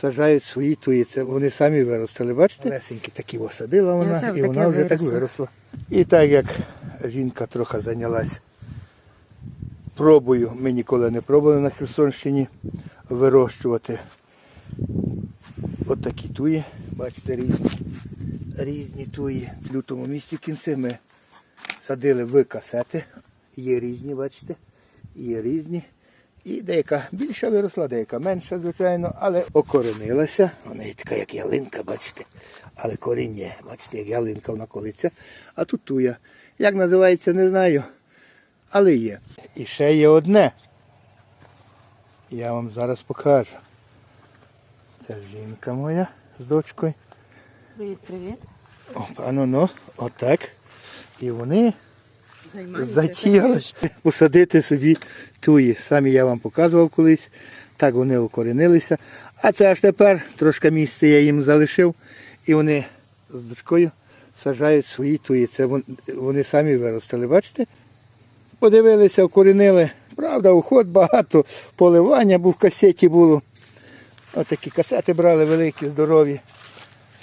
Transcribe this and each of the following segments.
сажають свої туї. Це вони самі виростили. Бачите? Лесенькі такі осадила вона, і вона вже так виросла. І так як жінка трохи зайнялась пробою, ми ніколи не пробували на Херсонщині вирощувати. От туї, бачите, різні. Різні туї. В лютому місці в кінці ми садили в касети. Є різні, бачите, є різні. І деяка більша виросла, деяка менша, звичайно, але окоренилася. Вона є така, як ялинка, бачите. Але корінь є, бачите, як ялинка вона колиться. А тут туя. Як називається, не знаю. Але є. І ще є одне. Я вам зараз покажу. Це жінка моя з дочкою. Привіт, привіт. Оп, а ну ну, отак. І вони. Затіяли посадити собі туї. Самі я вам показував колись. Так вони укоренилися. А це аж тепер трошки місця я їм залишив. І вони з дочкою сажають свої туї. Це вони самі виростили, бачите? Подивилися, укоренили. Правда, уход багато, поливання, бо в касеті було. Отакі касети брали великі, здорові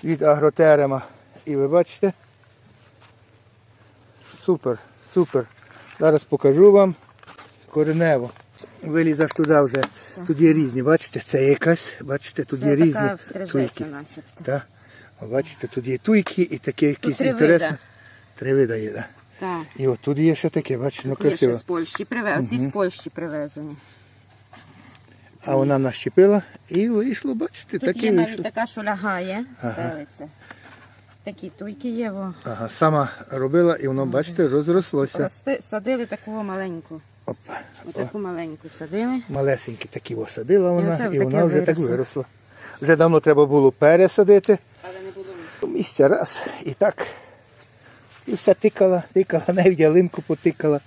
від агротерема. І ви бачите? Супер, супер. Зараз покажу вам коренево. Вилізаш туди вже. Тут є різні, бачите, це якась, бачите, тут є різні туйки. О, Бачите, тут є туйки і таке якісь три інтересне. вида. Три вида є, так. Так. І от тут є ще таке, бачите, ну Є ще з Польщі привезені. Ці з Польщі привезені. А вона нащепила і вийшло, бачите, Тут таке є навіть вийшло. така, що лягає, стелиться. Такі туйки є, во. Ага, сама робила і воно, бачите, розрослося. Рости, садили таку маленьку. Опа. Отаку маленьку садили. Малесенькі такі осадила вона, оце і вона вже так виросла. Вже давно треба було пересадити. Але не було Місця раз і так. І все тикала, тикала, навіть ялинку потикала.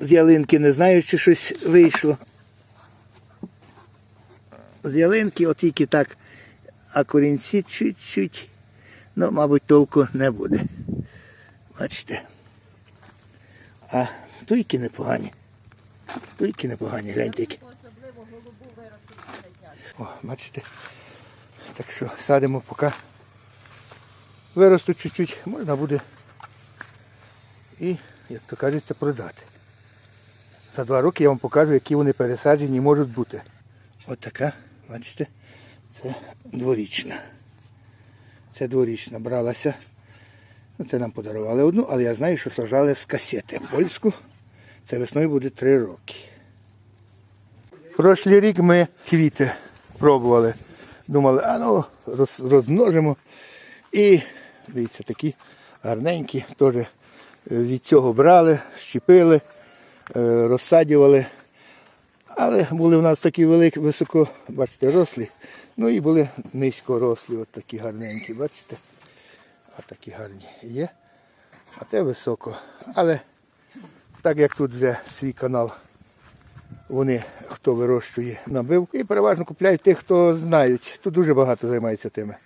З ялинки не знаю, чи щось вийшло. З ялинки от тільки так, а корінці чуть-чуть. Ну, мабуть, толку не буде. Бачите. А туйки непогані. Туйки непогані, гляньте які. О, бачите. Так що садимо поки виростуть чуть-чуть, можна буде і, як то кажеться, продати. За два роки я вам покажу, які вони пересаджені можуть бути. От бачите, це дворічна. Це дворічна бралася. Ну, Це нам подарували одну, але я знаю, що сажали з касети польську. Це весною буде три роки. Прошлий рік ми квіти пробували. Думали, а ну роз, розмножимо. І дивіться, такі гарненькі, теж е, від цього брали, щепили, е, розсадювали. Але були в нас такі великі, високо, бачите, рослі. Ну і були низько рослі, от такі гарненькі, бачите? От такі гарні є. А це високо. Але так як тут вже свій канал, вони, хто вирощує, набив. І переважно купляють тих, хто знають. Тут дуже багато займається тими.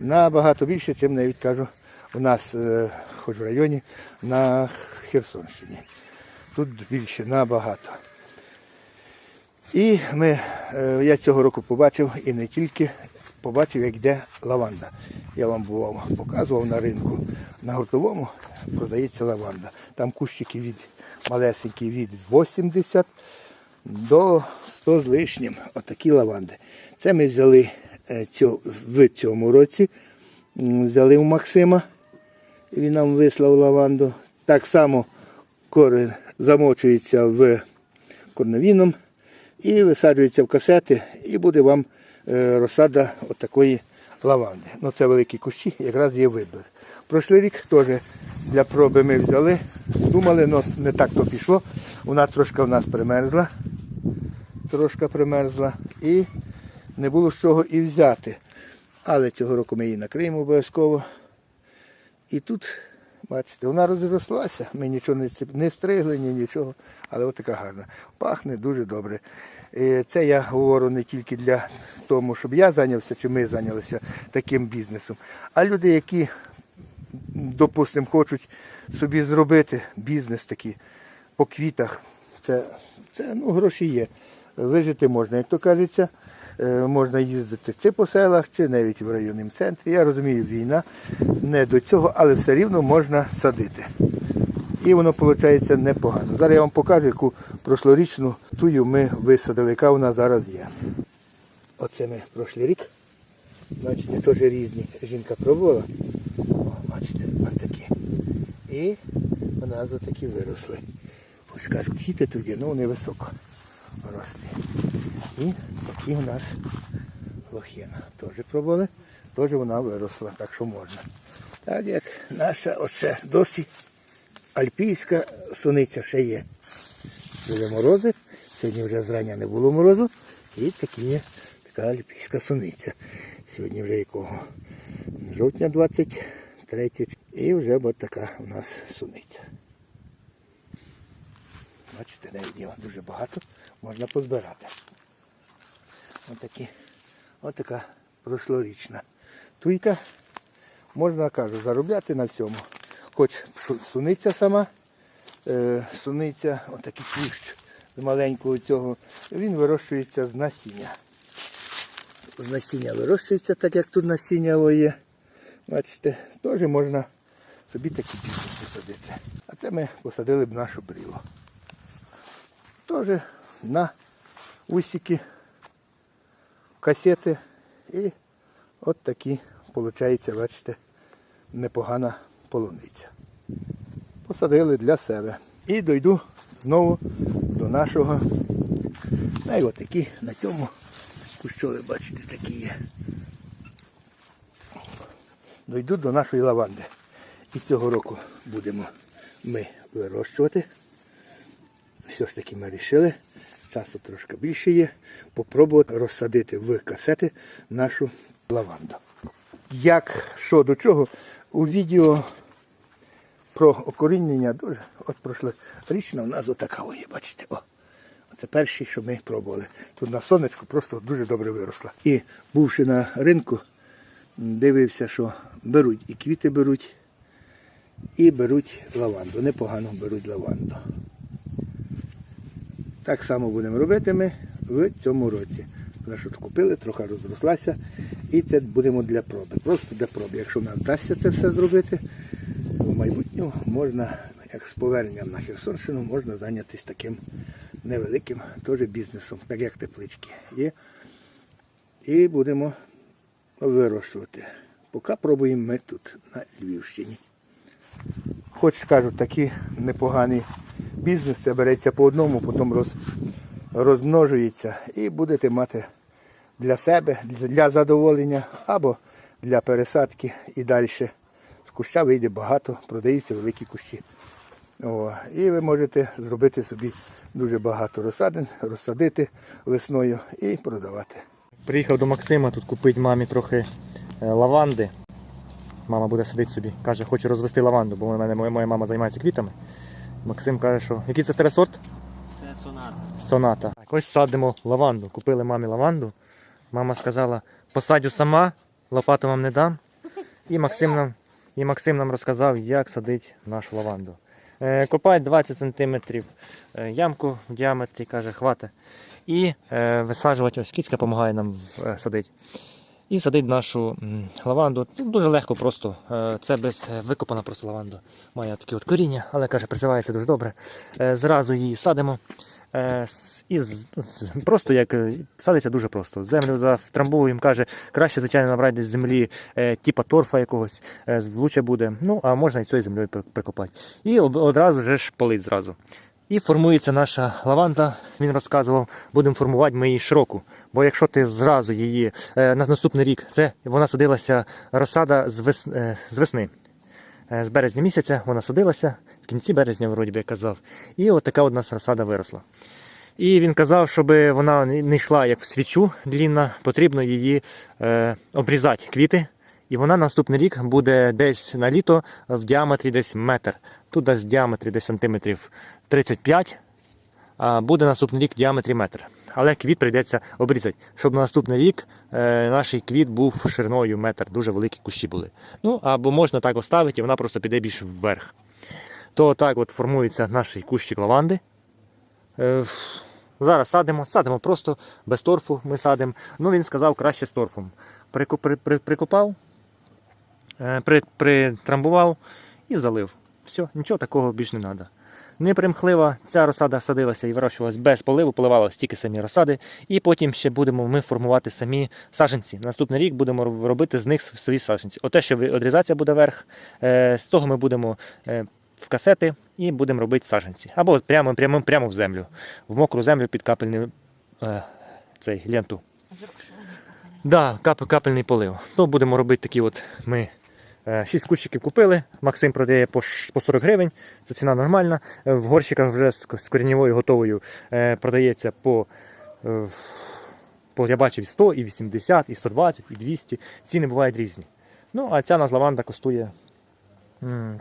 Набагато більше, чим навіть кажу, у нас, е, хоч в районі, на Херсонщині. Тут більше набагато. І ми, е, я цього року побачив і не тільки побачив, як йде лаванда. Я вам бував, показував на ринку. На гуртовому продається лаванда. Там кущики від малесенькі від 80 до 100 з лишнім. Отакі лаванди. Це ми взяли е, в цьому році. Взяли у Максима. І він нам вислав лаванду. Так само корень замочується в корновіном і висаджується в касети, і буде вам е, розсада отакої лаванди. Ну це великі кущі, якраз є вибір. Прошлий рік теж для проби ми взяли, думали, але не так то пішло. Вона трошки в нас примерзла, трошки примерзла і не було з чого і взяти. Але цього року ми її накриємо обов'язково. І тут, бачите, вона розрослася. Ми нічого не, не стригли, ні нічого, але от така гарна. Пахне дуже добре. Це я говорю не тільки для того, щоб я зайнявся, чи ми зайнялися таким бізнесом, а люди, які, допустимо, хочуть собі зробити бізнес такий по квітах. Це, це ну, гроші є. Вижити можна, як то кажеться. Е, можна їздити чи по селах, чи навіть в районному центрі. Я розумію, війна не до цього, але все рівно можна садити. І воно виходить непогано. Зараз я вам покажу, яку прошлорічну тую ми висадили, яка вона зараз є. Оце ми пройшли рік. Бачите, теж різні. Жінка пробувала. О, бачите, такі. І у нас отакі виросли. Хоч кажуть, квіти тут є, ну вони високо рослі. І такі у нас лохіна. Теж пробували, теж вона виросла, так що можна. Так як наша оце досі альпійська суниця ще є. Були морози, сьогодні вже зрання не було морозу. І такі така альпійська суниця. Сьогодні вже якого? Жовтня 23. І вже от така у нас суниця. Бачите, навіть його дуже багато можна позбирати. Отакі, отака прошлорічна туйка. Можна, кажу, заробляти на всьому. Хоч суниця сама, е, суниця, отакий кущ з маленького цього, він вирощується з насіння. З насіння вирощується, так як тут насіння є. Бачите, теж можна собі такий бізнес посадити. А це ми посадили б нашу брілу. Теж на усики, касети і от такі, виходить, бачите, непогана полуниця. Посадили для себе. І дойду знову до нашого. Ну і отакі на цьому кущові, бачите, такі є. Дойду до нашої лаванди. І цього року будемо ми вирощувати. Все ж таки ми вирішили. Часу трошки більше є. Попробувати розсадити в касети нашу лаванду. Як, що до чого, у відео про окорінення дуже от прошлорічна у нас отака є, бачите, о. Це перші, що ми пробували. Тут на сонечку просто дуже добре виросла. І бувши на ринку, дивився, що беруть і квіти беруть, і беруть лаванду. Непогано беруть лаванду. Так само будемо робити ми в цьому році. Нашу купили, трохи розрослася. І це будемо для проби. Просто для проби. Якщо в нас вдасться це все зробити, в майбутньому можна, як з поверненням на Херсонщину, можна зайнятися таким невеликим теж бізнесом, так як теплички є. І будемо вирощувати. Поки пробуємо ми тут, на Львівщині. Хоч кажуть, такий непоганий бізнес, це береться по одному, потім роз, розмножується і будете мати для себе, для задоволення або для пересадки і далі. З куща вийде багато, продаються великі кущі. О, і ви можете зробити собі дуже багато розсадин, розсадити весною і продавати. Приїхав до Максима тут купити мамі трохи е, лаванди. Мама буде сидіти собі. Каже, хоче розвести лаванду, бо моя мама займається квітами. Максим каже, що який це в тебе сорт? Це сонат. Соната. Так, ось садимо лаванду. Купили мамі лаванду. Мама сказала, посадю сама, лопату вам не дам. І Максим нам, і Максим нам розказав, як садити нашу лаванду. Е, копать 20 см ямку в діаметрі, каже, хватить. І е, висаджувати, ось кіцька допомагає нам е, садити. І садить нашу лаванду. Тут дуже легко просто. Е, Це без е, викопана просто лаванда. Має такі от коріння, але каже, присивається дуже добре. Е, Зразу її садимо. І з- з- просто як садиться дуже просто. Землю затрамбовуємо, каже, краще, звичайно, набрати десь землі, типа торфа якогось, лучше буде. Ну, а можна і цією землею прикопати. І одразу ж полить зразу. І формується наша лаванда. Він розказував, будемо формувати ми її широку. Бо якщо ти зразу її е, на наступний рік, це вона садилася розсада з, вес, е, з весни. Е, З березня місяця вона садилася, в кінці березня, вроді би я казав. І от така у нас розсада виросла. І він казав, щоб вона не йшла як в свічу длінна, потрібно її е, обрізати квіти. І вона наступний рік буде десь на літо в діаметрі десь метр. Тут десь в діаметрі десь сантиметрів 35, а буде наступний рік в діаметрі метр. Але квіт прийдеться обрізати, щоб на наступний рік е, наш квіт був шириною метр, дуже великі кущі були. Ну або можна так оставити, і вона просто піде більш вверх. То так от формується наш кущик лаванди. Е, Зараз садимо, садимо просто без торфу ми садимо. Ну він сказав краще з торфом. Прикопав, е, притрамбував і залив. Все, нічого такого більш не треба. Непримхлива, ця розсада садилася і вирощувалась без поливу, поливалися тільки самі розсади. І потім ще будемо ми формувати самі саджанці. Наступний рік будемо робити з них свої саджанці. Оте, що одрізація буде верх, е, з того ми будемо е, в касети і будемо робити саджанці. Або прямо, прямо, прямо в землю, в мокру землю під капельний е, цей ленту. Да, кап, капельний полив. Ну, будемо робити такі от ми. Е, Шість кущиків купили. Максим продає по, 40 гривень. Це ціна нормальна. Е, В горщиках вже з, коріннєвою готовою е, продається по, е, по, я бачив, 100, і 80, і 120, і 200. Ціни бувають різні. Ну, а ця нас лаванда коштує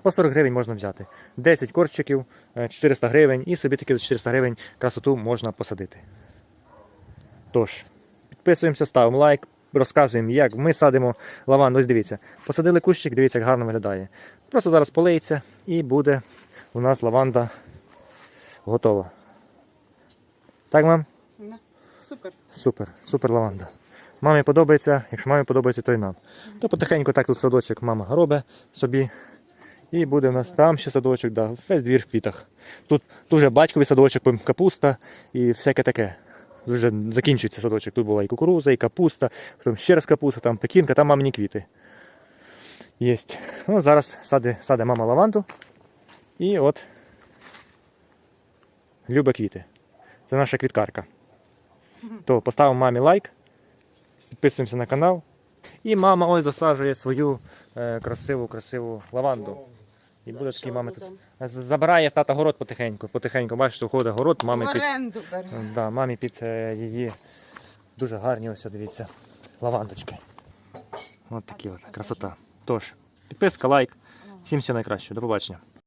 по 40 гривень можна взяти. 10 корчиків, е, 400 гривень, і собі таки за 400 гривень красоту можна посадити. Тож, підписуємося, ставимо лайк, розказуємо, як ми садимо лаванду. Ось дивіться, посадили кущик, дивіться, як гарно виглядає. Просто зараз полиється і буде у нас лаванда готова. Так, мам? Супер. Супер, супер лаванда. Мамі подобається, якщо мамі подобається, то й нам. То потихеньку так тут садочок мама робить собі. І буде в нас там ще садочок, да, весь двір в квітах. Тут дуже батьковий садочок, капуста і всяке таке. Вже закінчується садочок. Тут була і кукуруза, і капуста, потім ще раз капуста, там пекінка, там мамині квіти. Єсть. Ну, зараз саде, саде мама лаванду. І от любить квіти. Це наша квіткарка. То поставимо мамі лайк, підписуємося на канал. І мама ось досаджує свою е, красиву, красиву лаванду. І буде такий мами тут. Забирає тата город потихеньку. Потихеньку, бачите, входить город, мамі В під, оренду бере. да, мамі під е, її дуже гарні, ось дивіться, лавандочки. Ось такі от, красота. Тож, підписка, лайк. Всім всього найкращого. До побачення.